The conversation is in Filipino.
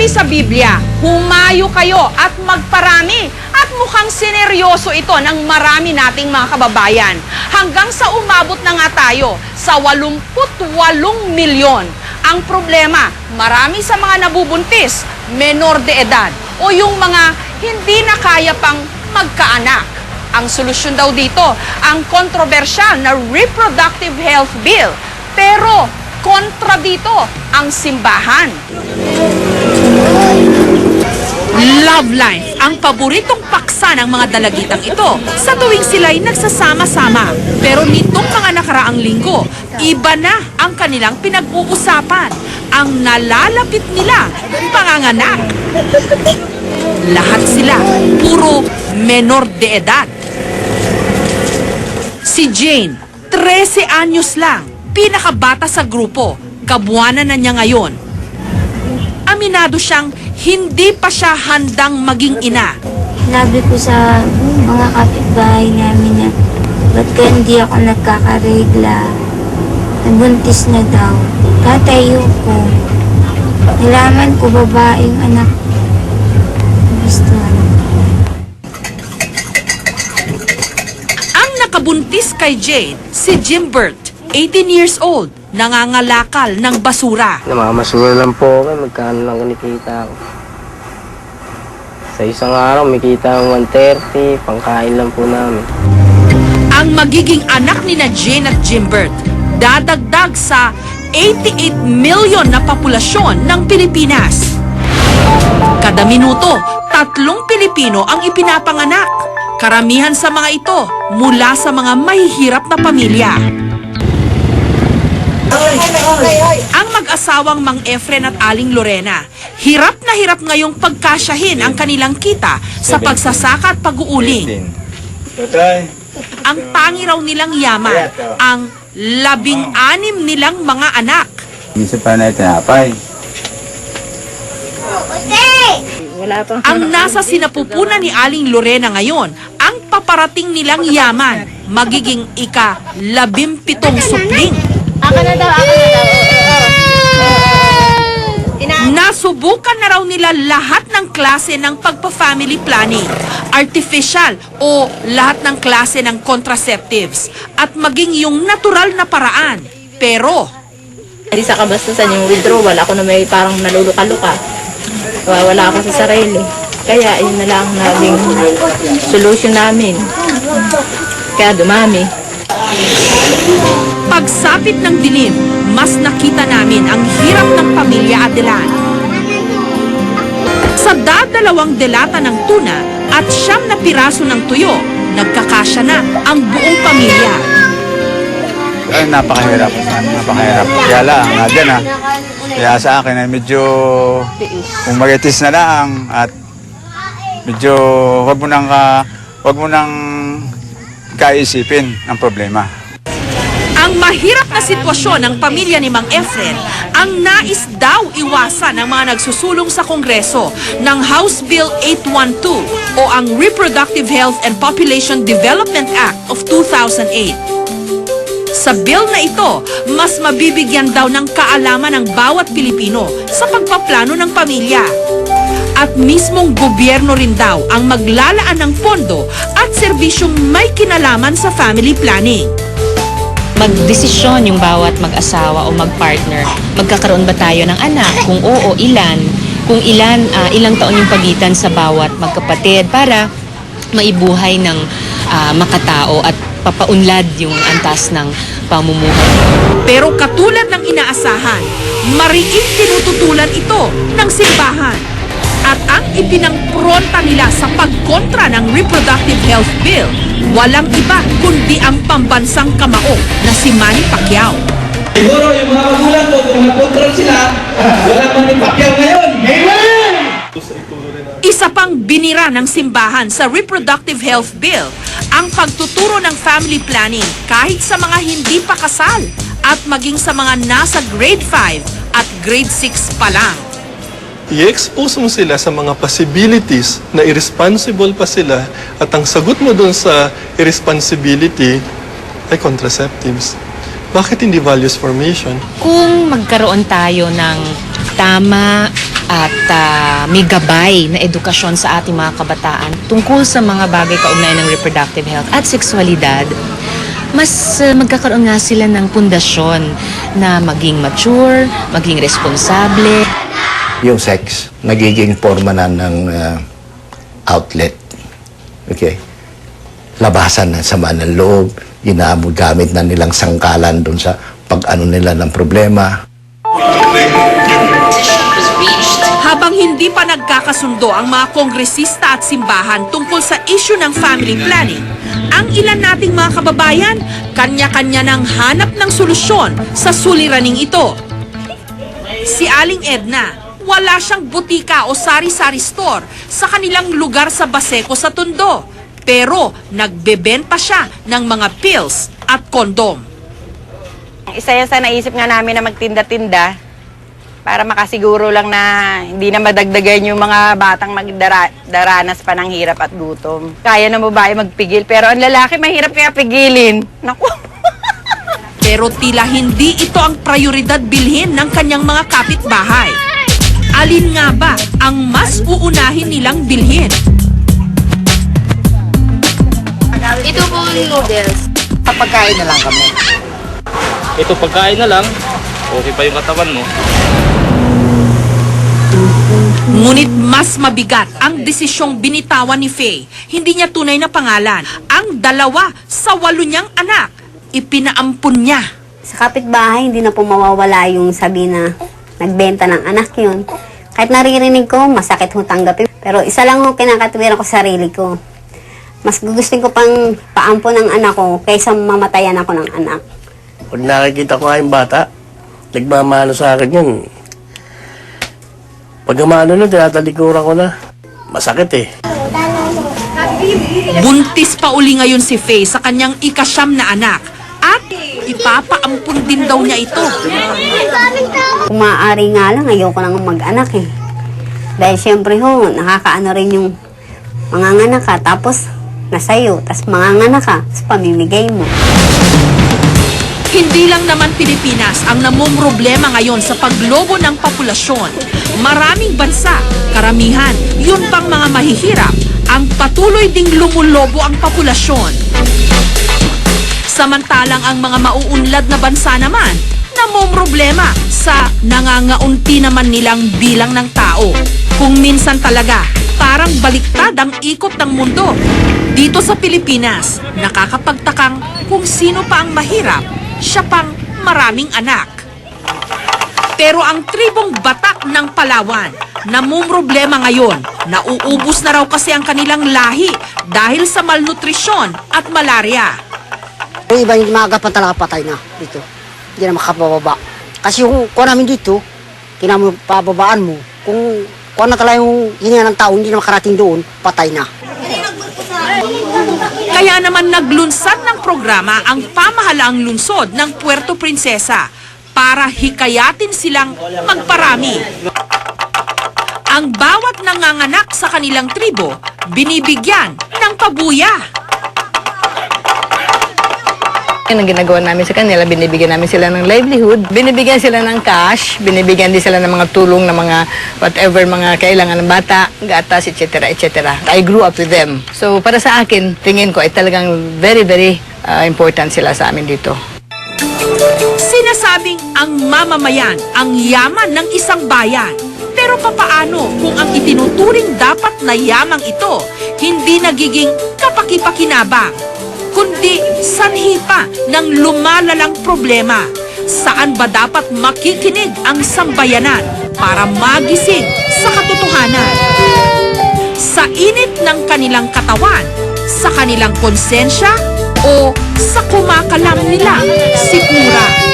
Sabi sa Biblia, humayo kayo at magparami. At mukhang sineryoso ito ng marami nating mga kababayan. Hanggang sa umabot na nga tayo sa 88 milyon. Ang problema, marami sa mga nabubuntis, menor de edad o yung mga hindi na kaya pang magkaanak. Ang solusyon daw dito, ang kontrobersyal na Reproductive Health Bill. Pero kontra dito ang simbahan. Love Life, ang paboritong paksa ng mga dalagitang ito sa tuwing sila'y nagsasama-sama. Pero nitong mga nakaraang linggo, iba na ang kanilang pinag-uusapan. Ang nalalapit nila, panganganak. Lahat sila, puro menor de edad. Si Jane, 13 anyos lang, pinakabata sa grupo, kabuanan na niya ngayon. Aminado siyang hindi pa siya handang maging ina. Sinabi ko sa mga kapitbahay namin na ba't ka hindi ako nagkakaregla? Nabuntis na daw. Tatayo ko. Nalaman ko babaeng anak. Gusto. Ang nakabuntis kay Jane, si Jimbert, 18 years old, nangangalakal ng basura. Namamasura lang po ako, magkano lang kinikita ko. Sa isang araw, may kita ng 130, pangkain lang po namin. Ang magiging anak ni na Jane at Jimbert, dadagdag sa 88 million na populasyon ng Pilipinas. Kada minuto, tatlong Pilipino ang ipinapanganak. Karamihan sa mga ito mula sa mga mahihirap na pamilya. Ang mag-asawang Mang Efren at Aling Lorena, hirap na hirap ngayong pagkasyahin ang kanilang kita sa pagsasaka at pag-uuling. Ang tangi raw nilang yaman, ang labing-anim nilang mga anak. Minsan pa na tinapay. Ang nasa sinapupunan ni Aling Lorena ngayon, ang paparating nilang yaman, magiging ika labimpitong supling. Ako na daw, ako na daw. Nasubukan na raw nila lahat ng klase ng pagpa-family planning, artificial o lahat ng klase ng contraceptives, at maging yung natural na paraan. Pero, Hindi sa kabastusan yung withdrawal, ako na may parang naluluka-luka. Wala ako sa sarili. Kaya yun na lang ang naging solution namin. Kaya dumami. Pagsapit ng dilim, mas nakita namin ang hirap ng pamilya Adelan. Sa dadalawang delata ng tuna at siyam na piraso ng tuyo, nagkakasya na ang buong pamilya. Ay, napakahirap. Napakahirap. Kaya lang, nga dyan ha. Kaya sa akin ay medyo kung magitis na lang at medyo wag mo nang ka, wag mo nang kaisipin ang problema. Ang mahirap na sitwasyon ng pamilya ni Mang Efren ang nais daw iwasan ng mga nagsusulong sa Kongreso ng House Bill 812 o ang Reproductive Health and Population Development Act of 2008. Sa bill na ito, mas mabibigyan daw ng kaalaman ng bawat Pilipino sa pagpaplano ng pamilya. At mismong gobyerno rin daw ang maglalaan ng pondo at serbisyong may kinalaman sa family planning. Magdesisyon yung bawat mag-asawa o mag-partner. Magkakaroon ba tayo ng anak? Kung oo, ilan? Kung ilan, ah, ilang taon yung pagitan sa bawat magkapatid para maibuhay ng ah, makatao at papaunlad yung antas ng pamumuhay. Pero katulad ng inaasahan, mariing tinututulan ito ng simbahan. At ang ipinangpronta nila sa pagkontra ng Reproductive Health Bill, walang iba kundi ang pambansang kamao na si Manny Pacquiao. Siguro yung mga magulang ko, kung nag-control sila, wala man ni Pacquiao ngayon. Amen! Isa pang binira ng simbahan sa Reproductive Health Bill ang pagtuturo ng family planning kahit sa mga hindi pa kasal at maging sa mga nasa grade 5 at grade 6 pa lang. I-expose mo sila sa mga possibilities na irresponsible pa sila at ang sagot mo doon sa irresponsibility ay contraceptives. Bakit hindi values formation? Kung magkaroon tayo ng tama at ah, may gabay na edukasyon sa ating mga kabataan tungkol sa mga bagay kaugnay ng reproductive health at sexualidad, mas ah, magkakaroon nga sila ng pundasyon na maging mature, maging responsable, yung sex nagiging forma na ng uh, outlet. Okay? Labasan ng sama ng loob, ginagamit na nilang sangkalan doon sa pag-ano nila ng problema. Habang hindi pa nagkakasundo ang mga kongresista at simbahan tungkol sa issue ng family planning, ang ilan nating mga kababayan, kanya-kanya ng hanap ng solusyon sa suliraning ito. Si Aling Edna, wala siyang butika o sari-sari store sa kanilang lugar sa Baseco sa Tondo. Pero nagbebenta siya ng mga pills at kondom. Isa yan sa naisip nga namin na magtinda-tinda para makasiguro lang na hindi na madagdagan yung mga batang magdaranas pa ng hirap at gutom. Kaya ng babae magpigil, pero ang lalaki mahirap kaya pigilin. Naku! Pero tila hindi ito ang prioridad bilhin ng kanyang mga kapitbahay. Alin nga ba ang mas uunahin nilang bilhin? Ito po yung noodles. Pagkain na lang kami. Ito pagkain na lang, okay pa yung katawan mo. Ngunit mas mabigat ang desisyong binitawan ni Faye. Hindi niya tunay na pangalan. Ang dalawa sa walo niyang anak, ipinaampun niya. Sa kapitbahay, hindi na po mawawala yung sabi na nagbenta ng anak yun. Kahit naririnig ko, masakit ho tanggapin. Pero isa lang ho kinakatwiran ko sa sarili ko. Mas gugustuhin ko pang paampo ng anak ko kaysa mamatayan ako ng anak. Pag nakikita ko nga yung bata, nagmamano sa akin yun. Pag umano nun, tinatalikuran ko na. Masakit eh. Buntis pa uli ngayon si Faye sa kanyang ikasyam na anak. Ipapaampun din daw niya ito. Kung maaari nga lang, ayoko nang mag-anak eh. Dahil syempre ho, nakakaano rin yung manganganak ka, tapos nasayo, tapos manganganak ka, tapos pamimigay mo. Hindi lang naman Pilipinas ang namumroblema ngayon sa paglobo ng populasyon. Maraming bansa, karamihan, yun pang mga mahihirap, ang patuloy ding lumulobo ang populasyon. Samantalang ang mga mauunlad na bansa naman, namumroblema sa nangangaunti naman nilang bilang ng tao. Kung minsan talaga, parang baliktad ang ikot ng mundo. Dito sa Pilipinas, nakakapagtakang kung sino pa ang mahirap, siya pang maraming anak. Pero ang tribong Batak ng Palawan, namumroblema ngayon, nauubos na raw kasi ang kanilang lahi dahil sa malnutrisyon at malaria. Yung iba yung maaga pa talaga patay na dito. Hindi na makapababa. Kasi yung kuha namin dito, kinamo pababaan mo. Kung kuha na talaga yung hininga ng tao, hindi na makarating doon, patay na. Kaya naman naglunsad ng programa ang pamahalaang lungsod ng Puerto Princesa para hikayatin silang magparami. Ang bawat nanganganak sa kanilang tribo, binibigyan ng pabuya. Yan ang ginagawa namin sa kanila, binibigyan namin sila ng livelihood, binibigyan sila ng cash, binibigyan din sila ng mga tulong ng mga whatever mga kailangan ng bata, gatas, etc. etc. I grew up with them. So para sa akin, tingin ko ay talagang very, very uh, important sila sa amin dito. Sinasabing ang mamamayan ang yaman ng isang bayan. Pero papaano kung ang itinuturing dapat na yamang ito hindi nagiging kapakipakinabang, kundi sanhi pa ng lumalalang problema? Saan ba dapat makikinig ang sambayanan para magising sa katotohanan? Sa init ng kanilang katawan, sa kanilang konsensya, o sa kumakalam nilang sikmura?